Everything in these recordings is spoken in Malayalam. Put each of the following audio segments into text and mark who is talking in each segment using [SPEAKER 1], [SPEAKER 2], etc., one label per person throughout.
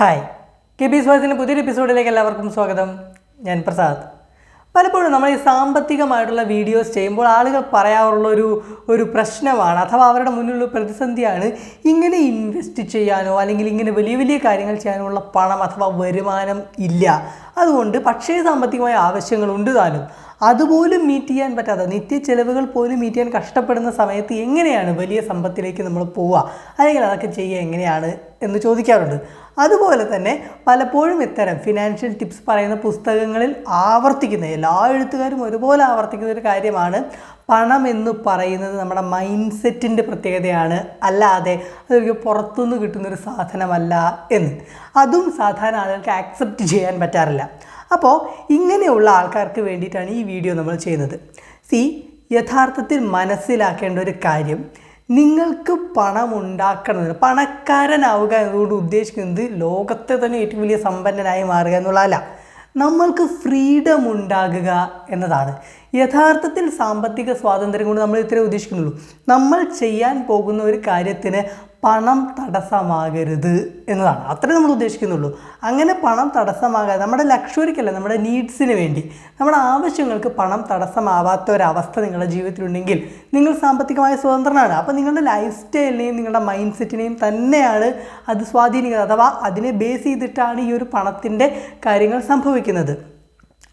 [SPEAKER 1] ഹായ്. കെ ബി സ്വാസിന്റെ പുതിയൊരു എപ്പിസോഡിലേക്ക് എല്ലാവർക്കും സ്വാഗതം. ഞാൻ പ്രസാദ്. പലപ്പോഴും നമ്മൾ ഈ സാമ്പത്തികമായിട്ടുള്ള വീഡിയോസ് ചെയ്യുമ്പോൾ ആളുകൾ പറയാറുള്ള ഒരു ഒരു പ്രശ്നമാണ് അഥവാ അവരുടെ മുന്നിലുള്ള പ്രതിസന്ധിയാണ് ഇങ്ങനെ ഇൻവെസ്റ്റ് ചെയ്യാനോ അല്ലെങ്കിൽ ഇങ്ങനെ വലിയ വലിയ കാര്യങ്ങൾ ചെയ്യാനുള്ള പണം അഥവാ വരുമാനം ഇല്ല. അതുകൊണ്ട് പക്ഷേ സാമ്പത്തികമായ ആവശ്യങ്ങളുണ്ട് താനും. അതുപോലും മീറ്റ് ചെയ്യാൻ പറ്റാതെ നിത്യ ചെലവുകൾ പോലും മീറ്റ് ചെയ്യാൻ കഷ്ടപ്പെടുന്ന സമയത്ത് എങ്ങനെയാണ് വലിയ സമ്പത്തിലേക്ക് നമ്മൾ പോവുക? അല്ലെങ്കിൽ അതൊക്കെ ചെയ്യുക എങ്ങനെയാണ് എന്ന് ചോദിക്കാറുണ്ട്. അതുപോലെ തന്നെ പലപ്പോഴും ഇത്തരം ഫിനാൻഷ്യൽ ടിപ്സ് പറയുന്ന പുസ്തകങ്ങളിൽ ആവർത്തിക്കുന്ന എല്ലാ എഴുത്തുകാരും ഒരുപോലെ ആവർത്തിക്കുന്ന ഒരു കാര്യമാണ് പണം എന്ന് പറയുന്നത് നമ്മുടെ മൈൻഡ് സെറ്റിന്റെ പ്രത്യേകതയാണ്. അല്ലാതെ അതൊരു പുറത്തുനിന്ന് കിട്ടുന്നൊരു സാധനമല്ല എന്ന്. അതും സാധാരണ ആളുകൾക്ക് ആക്സെപ്റ്റ് ചെയ്യാൻ പറ്റാറില്ല. അപ്പോൾ ഇങ്ങനെയുള്ള ആൾക്കാർക്ക് വേണ്ടിയിട്ടാണ് ഈ വീഡിയോ നമ്മൾ ചെയ്യുന്നത്. സി യഥാർത്ഥത്തിൽ മനസ്സിലാക്കേണ്ട ഒരു കാര്യം നിങ്ങൾക്ക് പണം ഉണ്ടാക്കണമെന്ന് പണക്കാരനാവുക എന്നതുകൊണ്ട് ഉദ്ദേശിക്കുന്നത് ലോകത്തെ തന്നെ ഏറ്റവും വലിയ സമ്പന്നനായി മാറുക എന്നുള്ളതല്ല. നമ്മൾക്ക് ഫ്രീഡം ഉണ്ടാകുക എന്നതാണ്. യഥാർത്ഥത്തിൽ സാമ്പത്തിക സ്വാതന്ത്ര്യം കൊണ്ട് നമ്മൾ ഇത്രേ ഉദ്ദേശിക്കുന്നുള്ളൂ. നമ്മൾ ചെയ്യാൻ പോകുന്ന ഒരു കാര്യത്തിന് പണം തടസ്സമാകരുത് എന്നതാണ്. അത്രേ നമ്മൾ ഉദ്ദേശിക്കുന്നുള്ളൂ. അങ്ങനെ പണം തടസ്സമാകാതെ നമ്മുടെ ലക്ഷറിക്കല്ല നമ്മുടെ നീഡ്സിന് വേണ്ടി. നമ്മുടെ ആവശ്യങ്ങൾക്ക് പണം തടസ്സമാവാത്ത ഒരവസ്ഥ നിങ്ങളുടെ ജീവിതത്തിലുണ്ടെങ്കിൽ നിങ്ങൾ സാമ്പത്തികമായ സ്വതന്ത്രനാണ്. അപ്പോൾ നിങ്ങളുടെ ലൈഫ് സ്റ്റൈലിനെയും നിങ്ങളുടെ മൈൻഡ് സെറ്റിനെയും തന്നെയാണ് അത് സ്വാധീനിക്കുന്നത്. അഥവാ അതിനെ ബേസ് ചെയ്തിട്ടാണ് ഈ ഒരു പണത്തിന്റെ കാര്യങ്ങൾ സംഭവിക്കുന്നത്.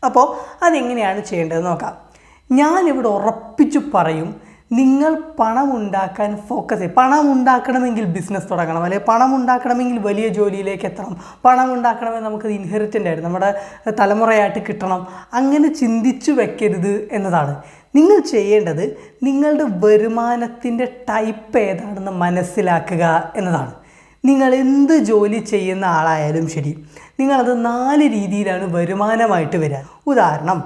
[SPEAKER 1] അപ്പോൾ അതെങ്ങനെയാണ് ചെയ്യേണ്ടത് നോക്കാം. ഞാനിവിടെ ഉറപ്പിച്ചു പറയും നിങ്ങൾ പണം ഉണ്ടാക്കാൻ ഫോക്കസ് ചെയ്യും. പണം ഉണ്ടാക്കണമെങ്കിൽ ബിസിനസ് തുടങ്ങണം. അല്ലെങ്കിൽ പണം ഉണ്ടാക്കണമെങ്കിൽ വലിയ ജോലിയിലേക്ക് എത്തണം. പണം ഉണ്ടാക്കണമെങ്കിൽ നമുക്ക് ഇൻഹെറിറ്റന്റ് ആയിട്ട് നമ്മുടെ തലമുറയായിട്ട് കിട്ടണം. അങ്ങനെ ചിന്തിച്ചു വെക്കരുത് എന്നതാണ്. നിങ്ങൾ ചെയ്യേണ്ടത് നിങ്ങളുടെ വരുമാനത്തിന്റെ ടൈപ്പ് ഏതാണെന്ന് മനസ്സിലാക്കുക എന്നതാണ്. നിങ്ങൾ എന്ത് ജോലി ചെയ്യുന്ന ആളായാലും ശരി നിങ്ങളത് നാല് രീതിയിലാണ് വരുമാനമായിട്ട് വരിക. ഉദാഹരണം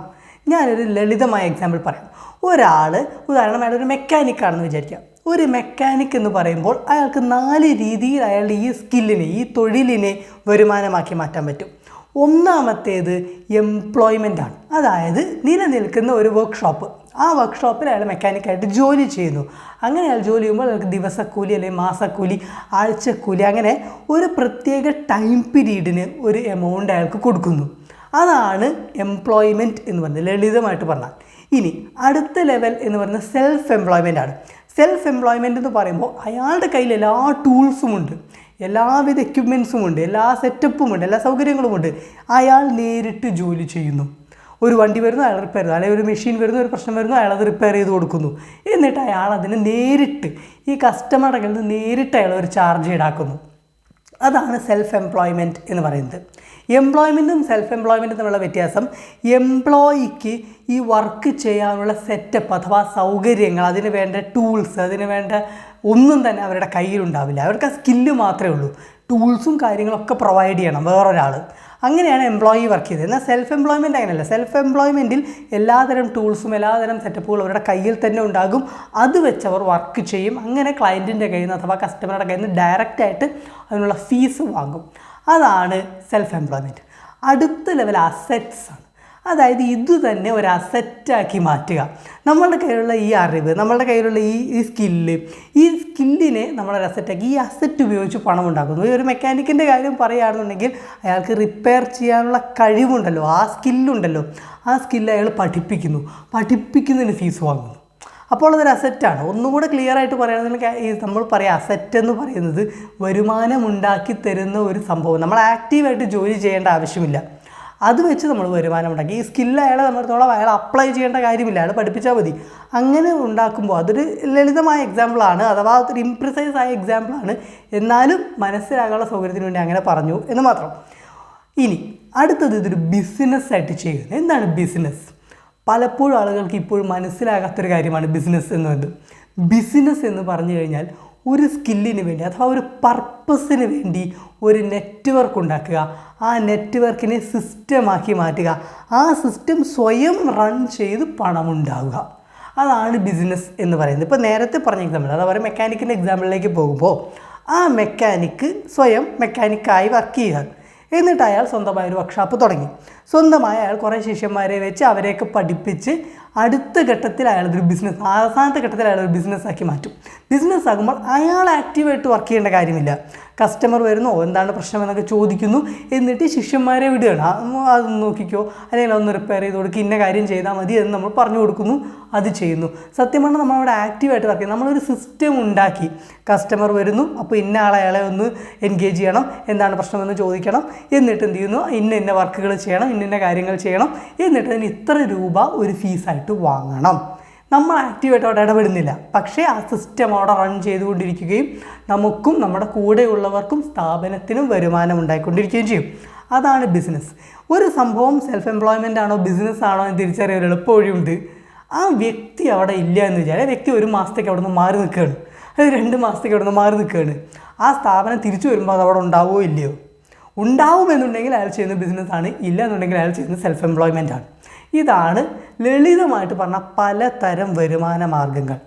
[SPEAKER 1] ഞാനൊരു ലളിതമായ എക്സാമ്പിൾ പറയാം. ഒരാൾ ഉദാഹരണം അയാൾ ഒരു മെക്കാനിക്കാണെന്ന് വിചാരിക്കാം ഒരു മെക്കാനിക് എന്ന് പറയുമ്പോൾ അയാൾക്ക് നാല് രീതിയിൽ അയാളുടെ ഈ സ്കില്ലിനെ ഈ തൊഴിലിനെ വരുമാനമാക്കി മാറ്റാൻ പറ്റും. ഒന്നാമത്തേത് എംപ്ലോയ്മെന്റ് ആണ്. അതായത് നിലനിൽക്കുന്ന ഒരു വർക്ക്ഷോപ്പ് ആ വർക്ക്ഷോപ്പിൽ അയാൾ മെക്കാനിക്കായിട്ട് ജോലി ചെയ്യുന്നു. അങ്ങനെ അയാൾ ജോലി ചെയ്യുമ്പോൾ അയാൾക്ക് ദിവസക്കൂലി അല്ലെങ്കിൽ മാസക്കൂലി ആഴ്ചക്കൂലി അങ്ങനെ ഒരു പ്രത്യേക ടൈം പീരീഡിന് ഒരു എമൗണ്ട് അയാൾക്ക് കൊടുക്കുന്നു. അതാണ് എംപ്ലോയ്മെന്റ് എന്ന് പറയുന്നത് ലളിതമായിട്ട് പറഞ്ഞാൽ. ഇനി അടുത്ത ലെവൽ എന്ന് പറയുന്നത് സെൽഫ് എംപ്ലോയ്മെന്റ് ആണ്. സെൽഫ് എംപ്ലോയ്മെന്റ് എന്ന് പറയുമ്പോൾ അയാളുടെ കയ്യിൽ എല്ലാ ടൂൾസും ഉണ്ട്. എല്ലാവിധ എക്യുപ്മെൻസും ഉണ്ട്. എല്ലാ സെറ്റപ്പും ഉണ്ട്. എല്ലാ സൗകര്യങ്ങളും ഉണ്ട്. അയാൾ നേരിട്ട് ജോലി ചെയ്യുന്നു. ഒരു വണ്ടി വരുന്നു അയാൾ റിപ്പയർ ചെയ്യുന്നു അല്ലെങ്കിൽ ഒരു മെഷീൻ വരുന്നു ഒരു പ്രശ്നം വരുന്നു അയാൾ അത് റിപ്പയർ ചെയ്ത് കൊടുക്കുന്നു. എന്നിട്ട് അയാൾ അതിന് നേരിട്ട് ഈ കസ്റ്റമറുടെ കയ്യിൽ നിന്ന് നേരിട്ട് അയാൾ ഒരു ചാർജ് ഈടാക്കുന്നു. അതാണ് സെൽഫ് എംപ്ലോയ്മെന്റ് എന്ന് പറയുന്നത്. എംപ്ലോയ്മെന്റും സെൽഫ് എംപ്ലോയ്മെന്റും തമ്മിലുള്ള വ്യത്യാസം. എംപ്ലോയിക്ക് ഈ വർക്ക് ചെയ്യാനുള്ള സെറ്റപ്പ് അഥവാ സൗകര്യങ്ങൾ അതിന് വേണ്ട ടൂൾസ് അതിന് വേണ്ട ഒന്നും തന്നെ അവരുടെ കയ്യിലുണ്ടാവില്ല. അവർക്ക് ആ സ്കില്ല് മാത്രമേ ഉള്ളൂ. ടൂൾസും കാര്യങ്ങളൊക്കെ പ്രൊവൈഡ് ചെയ്യണം വേറൊരാൾ അങ്ങനെയാണ് എംപ്ലോയി വർക്ക് ചെയ്തത്. എന്നാൽ സെൽഫ് എംപ്ലോയ്മെന്റ് അങ്ങനെയല്ല. സെൽഫ് എംപ്ലോയ്മെന്റിൽ എല്ലാതരം ടൂൾസും എല്ലാതരം സെറ്റപ്പുകളും അവരുടെ കയ്യിൽ തന്നെ ഉണ്ടാകും. അത് വെച്ച് അവർ വർക്ക് ചെയ്യും. അങ്ങനെ ക്ലയന്റിന്റെ കയ്യിൽ നിന്ന് അഥവാ കസ്റ്റമറുടെ കയ്യിൽ നിന്ന് ഡയറക്റ്റായിട്ട് അതിനുള്ള ഫീസ് വാങ്ങും. അതാണ് സെൽഫ് എംപ്ലോയ്മെന്റ് അടുത്ത ലെവൽ അസെറ്റ്സ് ആണ്. അതായത് ഇത് തന്നെ ഒരു അസറ്റാക്കി മാറ്റുക. നമ്മളുടെ കയ്യിലുള്ള ഈ അറിവ് നമ്മളുടെ കയ്യിലുള്ള ഈ ഈ സ്കില്ല് ഈ സ്കില്ലിനെ നമ്മളൊരു അസറ്റാക്കി ഈ അസറ്റ് ഉപയോഗിച്ച് പണം ഉണ്ടാക്കുന്നു. ഒരു മെക്കാനിക്കിന്റെ കാര്യം പറയുകയാണെന്നുണ്ടെങ്കിൽ അയാൾക്ക് റിപ്പയർ ചെയ്യാനുള്ള കഴിവുണ്ടല്ലോ. ആ സ്കില്ലുണ്ടല്ലോ ആ സ്കില്ല് അയാൾ പഠിപ്പിക്കുന്നു. പഠിപ്പിക്കുന്നതിന് ഫീസ് വാങ്ങുന്നു. അപ്പോൾ അതൊരു അസറ്റാണ് ഒന്നുകൂടെ ക്ലിയർ ആയിട്ട് പറയുകയാണെങ്കിൽ ഈ നമ്മൾ പറയാം അസറ്റ് എന്ന് പറയുന്നത് വരുമാനം ഉണ്ടാക്കി തരുന്ന ഒരു സംഭവം. നമ്മൾ ആക്റ്റീവായിട്ട് ജോലി ചെയ്യേണ്ട ആവശ്യമില്ല. അത് വെച്ച് നമ്മൾ വരുമാനം ഉണ്ടാക്കി. ഈ സ്കില്ല് അയാളെ നമ്മളത്തോളം അയാൾ അപ്ലൈ ചെയ്യേണ്ട കാര്യമില്ല. അയാൾ പഠിപ്പിച്ചാൽ മതി. അങ്ങനെ ഉണ്ടാക്കുമ്പോൾ അതൊരു ലളിതമായ എക്സാമ്പിളാണ് അഥവാ അതൊരു ഇംപ്രിസൈസ് ആയ എക്സാമ്പിളാണ് എന്നാലും മനസ്സിലാകാനുള്ള സൗകര്യത്തിന് വേണ്ടി അങ്ങനെ പറഞ്ഞു എന്ന് മാത്രം. ഇനി അടുത്തത് ഇതൊരു ബിസിനസ്സായിട്ട് ചെയ്യുന്നത്. എന്താണ് ബിസിനസ് പലപ്പോഴും ആളുകൾക്ക് ഇപ്പോഴും മനസ്സിലാകാത്തൊരു കാര്യമാണ് ബിസിനസ് എന്ന് പറയുന്നത് ബിസിനസ് എന്ന് പറഞ്ഞു കഴിഞ്ഞാൽ ഒരു സ്കില്ലിന് വേണ്ടി അഥവാ ഒരു പർപ്പസിന് വേണ്ടി ഒരു നെറ്റ്വർക്ക് ഉണ്ടാക്കുക. ആ നെറ്റ്വർക്കിനെ സിസ്റ്റമാക്കി മാറ്റുക. ആ സിസ്റ്റം സ്വയം റൺ ചെയ്ത് പണമുണ്ടാവുക അതാണ് ബിസിനസ് എന്ന് പറയുന്നത്. ഇപ്പോൾ നേരത്തെ പറഞ്ഞ എക്സാമ്പിൾ അതായത് മെക്കാനിക്കിന്റെ എക്സാമ്പിളിലേക്ക് പോകുമ്പോൾ ആ മെക്കാനിക്ക് സ്വയം മെക്കാനിക്കായി വർക്ക് ചെയ്യുക. എന്നിട്ട് അയാൾ സ്വന്തമായ ഒരു വർക്ക്ഷോപ്പ് തുടങ്ങി. സ്വന്തമായി അയാൾ കുറേ ശിഷ്യന്മാരെ വെച്ച് അവരെയൊക്കെ പഠിപ്പിച്ച് അടുത്ത ഘട്ടത്തിൽ അയാളൊരു ബിസിനസ് അവസാനത്തെ ഘട്ടത്തിൽ അയാൾ ഒരു ബിസിനസ്സാക്കി മാറ്റും. ബിസിനസ് ആകുമ്പോൾ അയാൾ ആക്റ്റീവായിട്ട് വർക്ക് ചെയ്യേണ്ട കാര്യമില്ല. കസ്റ്റമർ വരുന്നോ എന്താണ് പ്രശ്നം? എന്നൊക്കെ ചോദിക്കുന്നു. എന്നിട്ട് ശിഷ്യന്മാരെ വിടുകയാണ്. അത് നോക്കിക്കോ. അല്ലെങ്കിൽ ഒന്ന് റിപ്പയർ ചെയ്ത് കൊടുക്കുക ഇന്ന കാര്യം ചെയ്താൽ മതി എന്ന് നമ്മൾ പറഞ്ഞു കൊടുക്കുന്നു. അത് ചെയ്യുന്നു. സത്യം പറഞ്ഞാൽ നമ്മൾ അവിടെ ആക്റ്റീവായിട്ട് വർക്ക് ചെയ്യും നമ്മളൊരു സിസ്റ്റം ഉണ്ടാക്കി. കസ്റ്റമർ വരുന്നു അപ്പോൾ ഇന്ന ആളെ അയാളെ ഒന്ന് എൻഗേജ് ചെയ്യണം. എന്താണ് പ്രശ്നമെന്ന് ചോദിക്കണം. എന്നിട്ട് എന്ത് ചെയ്യുന്നു? ഇന്ന ഇന്ന വർക്കുകൾ ചെയ്യണം. ഇന്ന ഇന്ന കാര്യങ്ങൾ ചെയ്യണം. എന്നിട്ട് അതിന് ഇത്ര രൂപ ഒരു ഫീസായിട്ട് വാങ്ങണം. നമ്മൾ ആക്റ്റീവായിട്ട് അവിടെ ഇടപെടുന്നില്ല. പക്ഷേ ആ സിസ്റ്റം അവിടെ റൺ ചെയ്തുകൊണ്ടിരിക്കുകയും നമുക്കും നമ്മുടെ കൂടെയുള്ളവർക്കും സ്ഥാപനത്തിനും വരുമാനം ഉണ്ടായിക്കൊണ്ടിരിക്കുകയും ചെയ്യും. അതാണ് ബിസിനസ് ഒരു സംഭവം സെൽഫ് എംപ്ലോയ്മെന്റ് ആണോ ബിസിനസ് ആണോ എന്ന് തിരിച്ചറിയാൻ ഒരു എളുപ്പ വഴിയുണ്ട് ആ വ്യക്തി അവിടെ ഇല്ല എന്ന് വിചാരിച്ചാൽ വ്യക്തി ഒരു മാസത്തേക്ക് അവിടെ നിന്ന് മാറി നിൽക്കുകയാണ്. അത് രണ്ട് മാസത്തേക്ക് അവിടെ നിന്ന് മാറി നിൽക്കുകയാണ്. ആ സ്ഥാപനം തിരിച്ചു വരുമ്പോൾ അത് അവിടെ ഉണ്ടാവുമോ ഇല്ലയോ? ഉണ്ടാവുമെന്നുണ്ടെങ്കിൽ അയാൾ ചെയ്യുന്ന ബിസിനസ്സാണ് ഇല്ല എന്നുണ്ടെങ്കിൽ അയാൾ ചെയ്യുന്ന സെൽഫ് എംപ്ലോയ്മെന്റ് ആണ്. ഇതാണ് ലളിതമായിട്ട് പറഞ്ഞ പലതരം വരുമാന മാർഗങ്ങൾ.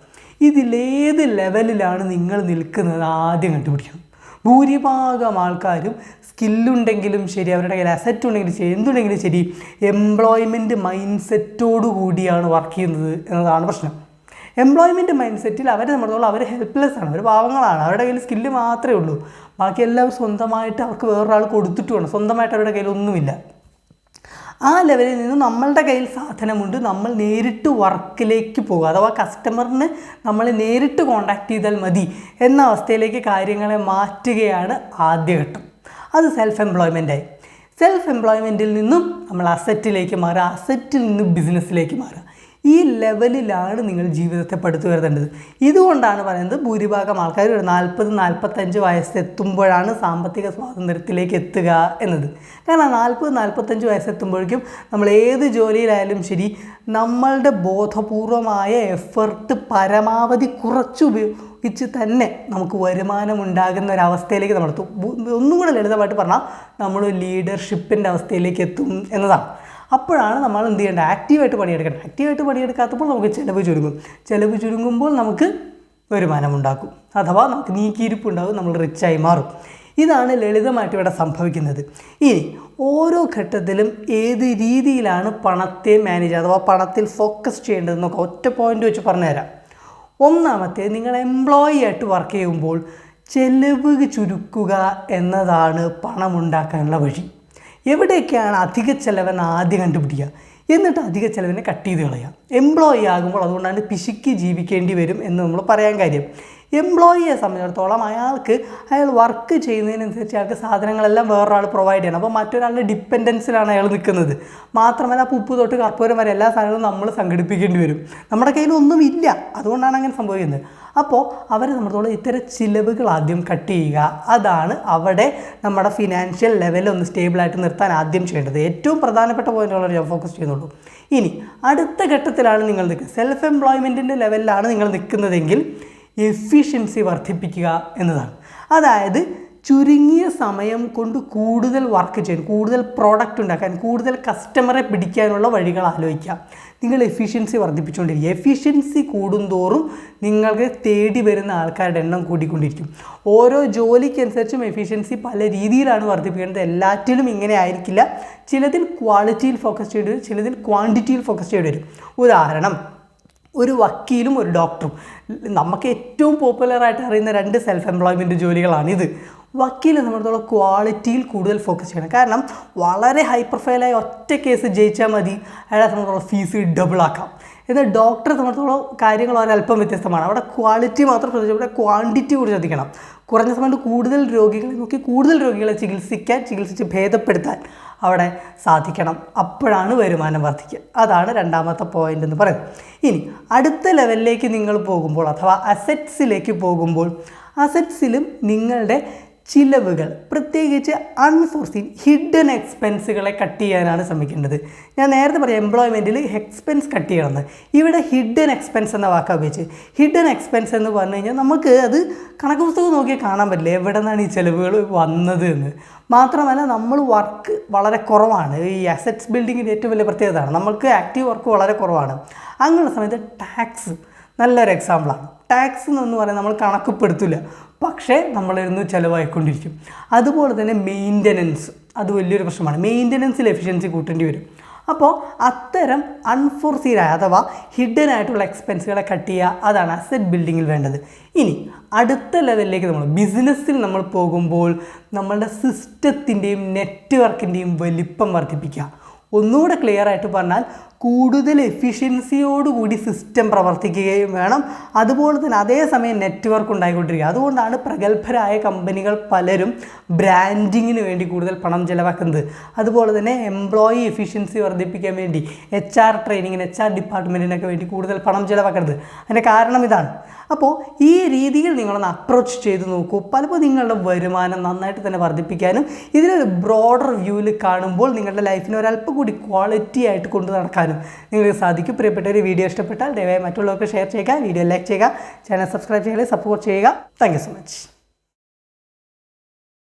[SPEAKER 1] ഇതിലേത് ലെവലിലാണ് നിങ്ങൾ നിൽക്കുന്നത് ആദ്യം കണ്ടുപിടിക്കണം. ഭൂരിഭാഗം ആൾക്കാരും സ്കില്ലുണ്ടെങ്കിലും ശരി അവരുടെ കയ്യിൽ അസറ്റ് ഉണ്ടെങ്കിലും ശരി എന്തുണ്ടെങ്കിലും ശരി എംപ്ലോയ്മെന്റ് മൈൻഡ് സെറ്റോടു കൂടിയാണ് വർക്ക് ചെയ്യുന്നത് എന്നതാണ് പ്രശ്നം. എംപ്ലോയ്മെന്റ് മൈൻഡ് സെറ്റിൽ അവരെ നമ്മളോളം അവർ ഹെൽപ്ലെസ് ആണ്. അവർ പാവങ്ങളാണ്. അവരുടെ കയ്യിൽ സ്കില്ല് മാത്രമേ ഉള്ളൂ. ബാക്കി എല്ലാം സ്വന്തമായിട്ട് അവർക്ക് വേറൊരാൾ കൊടുത്തിട്ടുമാണ്. സ്വന്തമായിട്ട് അവരുടെ കയ്യിൽ ഒന്നുമില്ല. ആ ലെവലിൽ നിന്ന് നമ്മളുടെ കയ്യിൽ സാധനമുണ്ട്. നമ്മൾ നേരിട്ട് വർക്കിലേക്ക് പോകുക അഥവാ കസ്റ്റമറിന് നമ്മൾ നേരിട്ട് കോണ്ടാക്ട് ചെയ്താൽ മതി എന്ന അവസ്ഥയിലേക്ക് കാര്യങ്ങളെ മാറ്റുകയാണ് ആദ്യഘട്ടം അത് സെൽഫ് എംപ്ലോയ്മെന്റായി സെൽഫ് എംപ്ലോയ്മെന്റിൽ നിന്നും നമ്മൾ അസറ്റിലേക്ക് മാറുക. അസറ്റിൽ നിന്നും ബിസിനസ്സിലേക്ക് മാറുക. ഈ ലെവലിലാണ് നിങ്ങൾ ജീവിതത്തെ പടുത്തു വരുത്തേണ്ടത് ഇതുകൊണ്ടാണ് പറയുന്നത് ഭൂരിഭാഗം ആൾക്കാർ ഒരു നാൽപ്പത് നാൽപ്പത്തഞ്ച് വയസ്സെത്തുമ്പോഴാണ് സാമ്പത്തിക സ്വാതന്ത്ര്യത്തിലേക്ക് എത്തുക എന്നത്. കാരണം നാൽപ്പത് നാൽപ്പത്തഞ്ച് വയസ്സെത്തുമ്പോഴേക്കും നമ്മൾ ഏത് ജോലിയിലായാലും ശരി നമ്മളുടെ ബോധപൂർവമായ എഫർട്ട് പരമാവധി കുറച്ച് ഉപയോഗിച്ച് തന്നെ നമുക്ക് വരുമാനം ഉണ്ടാകുന്ന ഒരവസ്ഥയിലേക്ക് നമ്മൾ എത്തും. ഒന്നും കൂടെ ലളിതമായിട്ട് പറഞ്ഞാൽ നമ്മൾ ലീഡർഷിപ്പിന്റെ അവസ്ഥയിലേക്ക് എത്തും എന്നതാണ്. അപ്പോഴാണ് നമ്മൾ എന്ത് ചെയ്യേണ്ടത്? ആക്റ്റീവായിട്ട് പണിയെടുക്കണം ആക്റ്റീവായിട്ട് പണിയെടുക്കാത്തപ്പോൾ നമുക്ക് ചിലവ് ചുരുങ്ങും. ചിലവ് ചുരുങ്ങുമ്പോൾ നമുക്ക് വരുമാനം ഉണ്ടാക്കും. അഥവാ നമുക്ക് നീക്കിയിരിപ്പ് ഉണ്ടാകും നമ്മൾ റിച്ചായി മാറും. ഇതാണ് ലളിതമായിട്ട് ഇവിടെ സംഭവിക്കുന്നത്. ഇനി ഓരോ ഘട്ടത്തിലും ഏത് രീതിയിലാണ് പണത്തെ മാനേജ് അഥവാ പണത്തിൽ ഫോക്കസ് ചെയ്യേണ്ടതെന്നൊക്കെ ഒറ്റ പോയിന്റ് വെച്ച് പറഞ്ഞുതരാം. ഒന്നാമത്തെ നിങ്ങൾ എംപ്ലോയി ആയിട്ട് വർക്ക് ചെയ്യുമ്പോൾ ചെലവ് ചുരുക്കുക എന്നതാണ് പണമുണ്ടാക്കാനുള്ള വഴി. എവിടെയൊക്കെയാണ് അധിക ചെലവെന്ന് ആദ്യം കണ്ടുപിടിക്കുക? എന്നിട്ട് അധിക ചെലവിനെ കട്ട് ചെയ്ത് കളയാം എംപ്ലോയി ആകുമ്പോൾ അതുകൊണ്ടാണ് പിശുക്കി ജീവിക്കേണ്ടി വരും എന്ന് നമ്മൾ പറയാൻ കാര്യം. എംപ്ലോയിയെ സംബന്ധിച്ചിടത്തോളം അയാൾക്ക് അയാൾ വർക്ക് ചെയ്യുന്നതിനനുസരിച്ച് അയാൾക്ക് സാധനങ്ങളെല്ലാം വേറൊരാൾ പ്രൊവൈഡ് ചെയ്യണം. അപ്പോൾ മറ്റൊരാളുടെ ഡിപ്പെൻഡൻസിലാണ് അയാൾ നിൽക്കുന്നത്. മാത്രമല്ല അപ്പോൾ തൊട്ട് കർപ്പൂരം വരെ എല്ലാ സാധനങ്ങളും നമ്മൾ സംഘടിപ്പിക്കേണ്ടി വരും. നമ്മുടെ കയ്യിൽ ഒന്നും ഇല്ല. അതുകൊണ്ടാണ് അങ്ങനെ സംഭവിക്കുന്നത്. അപ്പോൾ അവർ നമ്മളോട് ഇത്തരം ചിലവുകൾ ആദ്യം കട്ട് ചെയ്യുക. അതാണ് അവിടെ നമ്മുടെ ഫിനാൻഷ്യൽ ലെവൽ ഒന്ന് സ്റ്റേബിളായിട്ട് നിർത്താൻ ആദ്യം ചെയ്യേണ്ടത്. ഏറ്റവും പ്രധാനപ്പെട്ട പോയിന്റുകളാണ് ഞാൻ ഫോക്കസ് ചെയ്യുന്നുള്ളൂ. ഇനി അടുത്ത ഘട്ടത്തിലാണ് നിങ്ങൾ നിൽക്കുന്നത് സെൽഫ് എംപ്ലോയ്മെന്റിന്റെ ലെവലിലാണ് നിങ്ങൾ നിൽക്കുന്നതെങ്കിൽ എഫിഷ്യൻസി വർദ്ധിപ്പിക്കുക എന്നതാണ്. അതായത് ചുരുങ്ങിയ സമയം കൊണ്ട് കൂടുതൽ വർക്ക് ചെയ്യാൻ കൂടുതൽ പ്രോഡക്റ്റ് ഉണ്ടാക്കാൻ കൂടുതൽ കസ്റ്റമറെ പിടിക്കാനുള്ള വഴികൾ ആലോചിക്കുക. നിങ്ങൾ എഫിഷ്യൻസി വർദ്ധിപ്പിച്ചുകൊണ്ടിരിക്കുക. എഫിഷ്യൻസി കൂടുന്തോറും നിങ്ങൾക്ക് തേടി വരുന്ന ആൾക്കാരുടെ എണ്ണം കൂടിക്കൊണ്ടിരിക്കും. ഓരോ ജോലിക്കനുസരിച്ചും എഫിഷ്യൻസി പല രീതിയിലാണ് വർദ്ധിപ്പിക്കേണ്ടത്. എല്ലാറ്റിലും ഇങ്ങനെ ആയിരിക്കില്ല. ചിലതിൽ ക്വാളിറ്റിയിൽ ഫോക്കസ് ചെയ്യേണ്ടി വരും ചിലതിൽ ക്വാണ്ടിറ്റിയിൽ ഫോക്കസ് ചെയ്യേണ്ടി വരും. ഉദാഹരണം ഒരു വക്കീലും ഒരു ഡോക്ടറും നമുക്ക് ഏറ്റവും പോപ്പുലറായിട്ട് അറിയുന്ന രണ്ട് സെൽഫ് എംപ്ലോയ്മെന്റ് ജോലികളാണിത്. വക്കീൽ നമ്മളിടത്തോളം ക്വാളിറ്റിയിൽ കൂടുതൽ ഫോക്കസ് ചെയ്യണം. കാരണം വളരെ ഹൈ പ്രൊഫൈലായ ഒറ്റ കേസ് ജയിച്ചാൽ മതി. അയാളെ സംബന്ധിച്ചോളം ഫീസ് ഡബിളാക്കാം എന്നാൽ ഡോക്ടറെ സംബന്ധിച്ചോളം കാര്യങ്ങൾ വളരെ അല്പം വ്യത്യസ്തമാണ്. അവിടെ ക്വാളിറ്റി മാത്രം ശ്രദ്ധിച്ചു ഇവിടെ ക്വാണ്ടിറ്റി കൂടി ശ്രദ്ധിക്കണം. കുറഞ്ഞ സമയത്ത് കൂടുതൽ രോഗികളെ നോക്കി കൂടുതൽ രോഗികളെ ചികിത്സിക്കാൻ ചികിത്സിച്ച് ഭേദപ്പെടുത്താൻ അവിടെ സാധിക്കണം. അപ്പോഴാണ് വരുമാനം വർദ്ധിക്കുക. അതാണ് രണ്ടാമത്തെ പോയിന്റ് എന്ന് പറയുന്നത്. ഇനി അടുത്ത ലെവലിലേക്ക് നിങ്ങൾ പോകുമ്പോൾ അഥവാ അസറ്റ്സിലേക്ക് പോകുമ്പോൾ അസറ്റ്സിലും നിങ്ങളുടെ ചിലവുകൾ പ്രത്യേകിച്ച് അൺഫോർസീൻ ഹിഡൻ എക്സ്പെൻസുകളെ കട്ട് ചെയ്യാനാണ് ശ്രമിക്കേണ്ടത്. ഞാൻ നേരത്തെ പറയാം എംപ്ലോയ്മെന്റിൽ എക്സ്പെൻസ് കട്ട് ചെയ്യണമെന്ന്. ഇവിടെ ഹിഡൻ എക്സ്പെൻസ് എന്ന വാക്കാണ് ഉപയോഗിച്ച്. ഹിഡൻ എക്സ്പെൻസ് എന്ന് പറഞ്ഞു കഴിഞ്ഞാൽ നമുക്ക് അത് കണക്ക് പുസ്തകം നോക്കിയാൽ കാണാൻ പറ്റില്ല എവിടെ നിന്നാണ് ഈ ചിലവുകൾ വന്നത് എന്ന്. മാത്രമല്ല നമ്മൾ വർക്ക് വളരെ കുറവാണ്. ഈ അസറ്റ്സ് ബിൽഡിങ്ങിന്റെ ഏറ്റവും വലിയ പ്രത്യേകതയാണ് നമ്മൾക്ക് ആക്റ്റീവ് വർക്ക് വളരെ കുറവാണ്. അങ്ങനെയുള്ള സമയത്ത് ടാക്സ് നല്ലൊരു എക്സാമ്പിളാണ് ടാക്സ് എന്ന് പറയുന്നത് നമ്മൾ കണക്കപ്പെടുത്തില്ല പക്ഷേ നമ്മളിരുന്ന് ചിലവായിക്കൊണ്ടിരിക്കും. അതുപോലെ തന്നെ മെയിന്റനൻസ് അത് വലിയൊരു പ്രശ്നമാണ്. മെയിന്റനൻസിൽ എഫിഷ്യൻസി കൂട്ടേണ്ടി വരും. അപ്പോൾ അത്തരം അൺഫോർസീനായ അഥവാ ഹിഡൻ ആയിട്ടുള്ള എക്സ്പെൻസുകളെ കട്ട് ചെയ്യുക അതാണ് അസറ്റ് ബിൽഡിങ്ങിൽ വേണ്ടത്. ഇനി അടുത്ത ലെവലിലേക്ക് നമ്മൾ ബിസിനസ്സിൽ നമ്മൾ പോകുമ്പോൾ നമ്മളുടെ സിസ്റ്റത്തിന്റെയും നെറ്റ്വർക്കിന്റെയും വലിപ്പം വർദ്ധിപ്പിക്കുക. ഒന്നുകൂടെ ക്ലിയർ ആയിട്ട് പറഞ്ഞാൽ കൂടുതൽ എഫിഷ്യൻസിയോടുകൂടി സിസ്റ്റം പ്രവർത്തിക്കുകയും വേണം. അതുപോലെ തന്നെ അതേസമയം നെറ്റ്വർക്ക് ഉണ്ടായിക്കൊണ്ടിരിക്കുക. അതുകൊണ്ടാണ് പ്രഗത്ഭരായ കമ്പനികൾ പലരും ബ്രാൻഡിങ്ങിന് വേണ്ടി കൂടുതൽ പണം ചിലവാക്കുന്നത്. അതുപോലെ തന്നെ എംപ്ലോയി എഫിഷ്യൻസി വർദ്ധിപ്പിക്കാൻ വേണ്ടി എച്ച് ആർ ട്രെയിനിങ്ങിന് എച്ച് ആർ ഡിപ്പാർട്ട്മെന്റിനൊക്കെ വേണ്ടി കൂടുതൽ പണം ചിലവാക്കുന്നത്. അതിന്റെ കാരണം ഇതാണ്. അപ്പോൾ ഈ രീതിയിൽ നിങ്ങളൊന്ന് അപ്രോച്ച് ചെയ്ത് നോക്കൂ. പലപ്പോൾ നിങ്ങളുടെ വരുമാനം നന്നായിട്ട് തന്നെ വർദ്ധിപ്പിക്കാനും ഇതിനൊരു ബ്രോഡർ വ്യൂവിൽ കാണുമ്പോൾ നിങ്ങളുടെ ലൈഫിനെ ഒരല്പം കൂടി ക്വാളിറ്റി ആയിട്ട് കൊണ്ടു നടക്കാനും നിങ്ങൾക്ക് സാധിക്കും. പ്രിയപ്പെട്ട ഒരു വീഡിയോ ഇഷ്ടപ്പെട്ടാൽ ദയവായി മറ്റുള്ളവർക്ക് ഷെയർ ചെയ്യുക വീഡിയോ ലൈക്ക് ചെയ്യുക ചാനൽ സബ്സ്ക്രൈബ് ചെയ്യുക സപ്പോർട്ട് ചെയ്യുക. Thank so much.